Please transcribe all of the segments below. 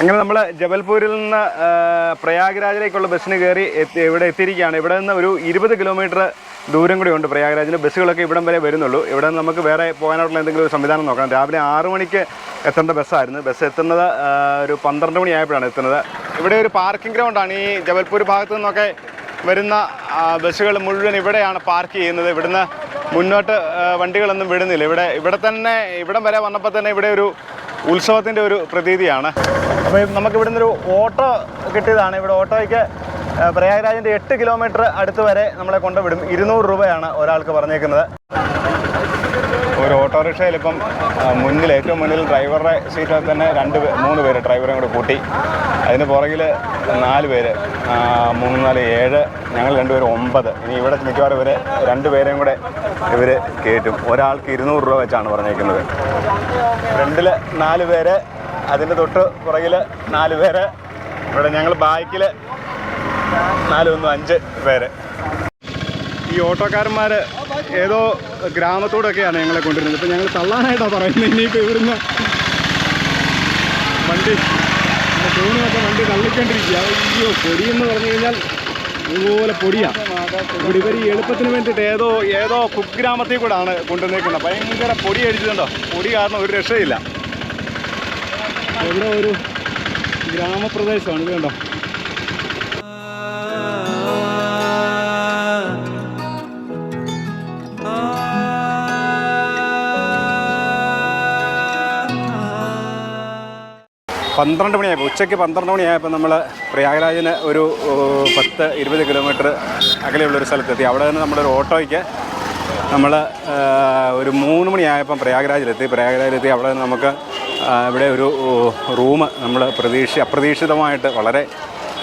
അങ്ങനെ നമ്മൾ ജബൽപൂരിൽ നിന്ന് പ്രയാഗ്രാജിലേക്കുള്ള ബസ്സിന് കയറി ഇവിടെ എത്തിയിരിക്കുകയാണ്. ഇവിടെ നിന്ന് ഒരു ഇരുപത് കിലോമീറ്റർ ദൂരം കൂടി ഉണ്ട് പ്രയാഗ്രാജിന്. ബസ്സുകളൊക്കെ ഇവിടം വരെ വരുന്നുള്ളൂ. ഇവിടെ നിന്ന് നമുക്ക് വേറെ പോകാനായിട്ടുള്ള എന്തെങ്കിലും ഒരു സംവിധാനം നോക്കണം രാവിലെ ആറ് മണിക്ക് എത്തേണ്ട ബസ്സായിരുന്നു. ബസ് എത്തുന്നത് ഒരു പന്ത്രണ്ട് മണിയായപ്പോഴാണ് എത്തുന്നത്. ഇവിടെ ഒരു പാർക്കിംഗ് ഗ്രൗണ്ടാണ് ഈ ജബൽപൂർ ഭാഗത്തു നിന്നൊക്കെ വരുന്ന ബസ്സുകൾ മുഴുവൻ ഇവിടെയാണ് പാർക്ക് ചെയ്യുന്നത്. ഇവിടുന്ന് മുന്നോട്ട് വണ്ടികളൊന്നും വിടുന്നില്ല. ഇവിടെ ഇവിടെ തന്നെ ഇവിടം വരെ വന്നപ്പോൾ തന്നെ ഇവിടെ ഒരു ഉത്സവത്തിന്റെ ഒരു പ്രതീതിയാണ്. അപ്പോൾ നമുക്ക് ഒരു ഓട്ടോ കിട്ടിയതാണ്. ഇവിടെ ഓട്ടോയ്ക്ക് പ്രയാഗ്രാജിന്റെ എട്ട് കിലോമീറ്റർ അടുത്ത് വരെ നമ്മളെ കൊണ്ടുവിടും. ഇരുന്നൂറ് രൂപയാണ് ഒരാൾക്ക് പറഞ്ഞേക്കുന്നത്. ഒരു ഓട്ടോറിക്ഷയിൽ ഇപ്പം മുന്നിൽ ഏറ്റവും മുന്നിൽ ഡ്രൈവറുടെ സീറ്റിൽ തന്നെ രണ്ട് മൂന്ന് പേര് ഡ്രൈവറെയും കൂടെ കൂട്ടി. അതിന് പുറകിൽ നാല് പേര് മൂന്ന് നാല് ഏഴ് ഞങ്ങൾ രണ്ടുപേരും ഒമ്പത്. ഇനി ഇവിടെ മിക്കവാറും ഇവർ രണ്ട് പേരെയും കൂടെ ഇവർ കയറ്റും. ഒരാൾക്ക് ഇരുന്നൂറ് രൂപ വെച്ചാണ് പറഞ്ഞേക്കുന്നത്. ഫ്രണ്ടിൽ നാല് പേര് അതിന്റെ തൊട്ട് പുറകിൽ നാല് പേര് ഇവിടെ ഞങ്ങൾ ബാക്കിൽ നാലൊന്നും അഞ്ച് പേര്. ഈ ഓട്ടോക്കാരന്മാർ ഏതോ ഗ്രാമത്തോടൊക്കെയാണ് ഞങ്ങളെ കൊണ്ടുവരുന്നത്. ഇപ്പം ഞങ്ങൾ തള്ളാനായിട്ടാണ് പറയുന്നത് ഇനിയിപ്പോൾ ഇവിടുന്ന് വണ്ടി തോന്നിയൊക്കെ വണ്ടി തള്ളിക്കൊണ്ടിരിക്കുക. അയ്യോ പൊടി എന്ന് പറഞ്ഞു കഴിഞ്ഞാൽ ഇതുപോലെ പൊടിയാണ് ഇവർ ഈ എളുപ്പത്തിന് വേണ്ടിയിട്ട് ഏതോ ഏതോ കുഗ്രാമത്തിൽ കൂടാണ് കൊണ്ടുവന്നേക്കുന്നത്. ഭയങ്കര പൊടി അടിച്ചിട്ടുണ്ടോ? പൊടി കാരണം ഒരു രക്ഷയില്ല. ഇവിടെ ഒരു ഗ്രാമപ്രദേശമാണ് ഇത് കണ്ടോ? പന്ത്രണ്ട് മണിയായപ്പോൾ ഉച്ചയ്ക്ക് പന്ത്രണ്ട് മണിയായപ്പോൾ നമ്മൾ പ്രയാഗ്രാജിന് ഒരു പത്ത് ഇരുപത് കിലോമീറ്റർ അകലെയുള്ളൊരു സ്ഥലത്തെത്തി. അവിടെ നിന്ന് നമ്മളൊരു ഓട്ടോയ്ക്ക് നമ്മൾ ഒരു മൂന്ന് മണിയായപ്പം പ്രയാഗ്രാജിലെത്തി. പ്രയാഗ്രാജിലെത്തി അവിടെ നിന്ന് നമുക്ക് ഇവിടെ ഒരു റൂം നമ്മൾ പ്രതീക്ഷ അപ്രതീക്ഷിതമായിട്ട് വളരെ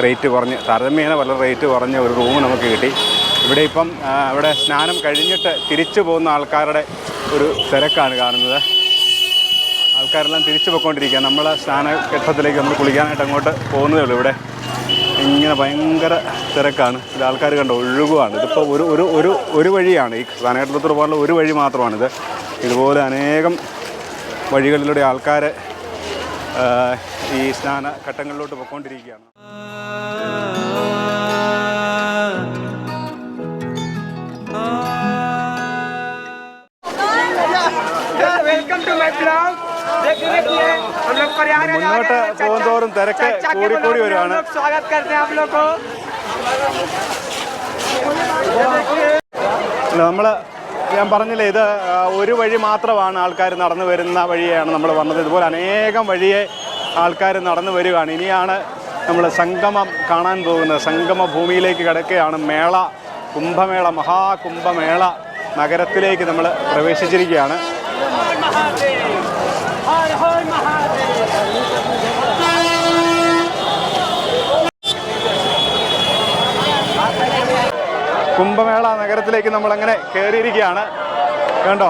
റേറ്റ് കുറഞ്ഞ് താരതമ്യേന വളരെ റേറ്റ് കുറഞ്ഞ ഒരു റൂം നമുക്ക് കിട്ടി. ഇവിടെ ഇപ്പം അവിടെ സ്നാനം കഴിഞ്ഞിട്ട് തിരിച്ചു പോകുന്ന ആൾക്കാരുടെ ഒരു തിരക്കാണ് കാണുന്നത്. ആൾക്കാരെല്ലാം തിരിച്ചു പോയിക്കൊണ്ടിരിക്കുക നമ്മൾ സ്നാനഘട്ടത്തിലേക്ക് നമ്മൾ കുളിക്കാനായിട്ട് അങ്ങോട്ട് പോകുന്നതേ ഉള്ളൂ ഇവിടെ. ഇങ്ങനെ ഭയങ്കര തിരക്കാണ്. ഇത് ആൾക്കാർ കണ്ടോ ഒഴുകുവാണ്. ഇതിപ്പോൾ ഒരു ഒരു ഒരു ഒരു വഴിയാണ്. ഈ സ്നാനഘട്ടത്തോട് പോകാനുള്ള ഒരു വഴി മാത്രമാണിത്. ഇതുപോലെ അനേകം വഴികളിലൂടെ ആൾക്കാർ ഈ സ്നാന ഘട്ടങ്ങളിലോട്ട് പോയിക്കൊണ്ടിരിക്കുകയാണ്. മുന്നോട്ട് പോകും തോറും തിരക്ക് കൂടിക്കൂടി വരുവാണ് നമ്മൾ ഞാൻ പറഞ്ഞില്ലേ ഇത് ഒരു വഴി മാത്രമാണ് ആൾക്കാർ നടന്നു വരുന്ന വഴിയാണ് നമ്മൾ വന്നത്. ഇതുപോലെ അനേകം വഴിയെ ആൾക്കാർ നടന്നു വരികയാണ്. ഇനിയാണ് നമ്മൾ സംഗമം കാണാൻ പോകുന്നത്. സംഗമ ഭൂമിയിലേക്ക് കിടക്കുകയാണ്. മേള കുംഭമേള മഹാകുംഭമേള നഗരത്തിലേക്ക് നമ്മൾ പ്രവേശിച്ചിരിക്കുകയാണ്. കുംഭമേള നഗരത്തിലേക്ക് നമ്മൾ നമ്മളങ്ങനെ കയറിയിരിക്കുകയാണ് കണ്ടോ?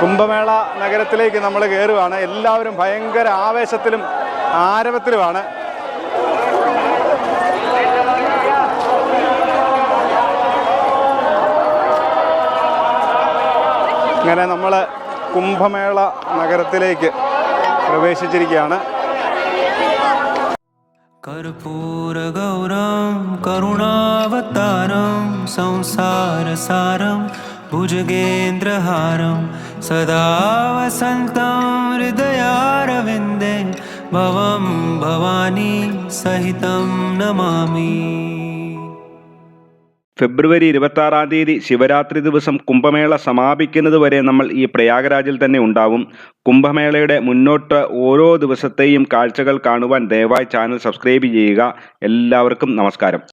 കുംഭമേള നഗരത്തിലേക്ക് നമ്മൾ കയറുകയാണ് എല്ലാവരും ഭയങ്കര ആവേശത്തിലും ആരവത്തിലുമാണ്. ഇങ്ങനെ നമ്മൾ കുംഭമേള നഗരത്തിലേക്ക് പ്രവേശിച്ചിരിക്കുകയാണ്. കർപ്പൂരഗൗരം കരുണാവതാരം സംസാരസാരം ഭുജഗേന്ദ്രഹാരം സദാ വസന്തം ഹൃദയാരവിന്ദേ ഭവം ഭവാനി സഹിതം നമാമി. ഫെബ്രുവരി ഇരുപത്താറാം തീയതി ശിവരാത്രി ദിവസം കുംഭമേള സമാപിക്കുന്നത് വരെ നമ്മൾ ഈ പ്രയാഗരാജിൽ തന്നെ ഉണ്ടാവും. കുംഭമേളയുടെ മുന്നോട്ട് ഓരോ ദിവസത്തെയും കാഴ്ചകൾ കാണുവാൻ ദയവായി ചാനൽ സബ്സ്ക്രൈബ് ചെയ്യുക. എല്ലാവർക്കും നമസ്കാരം.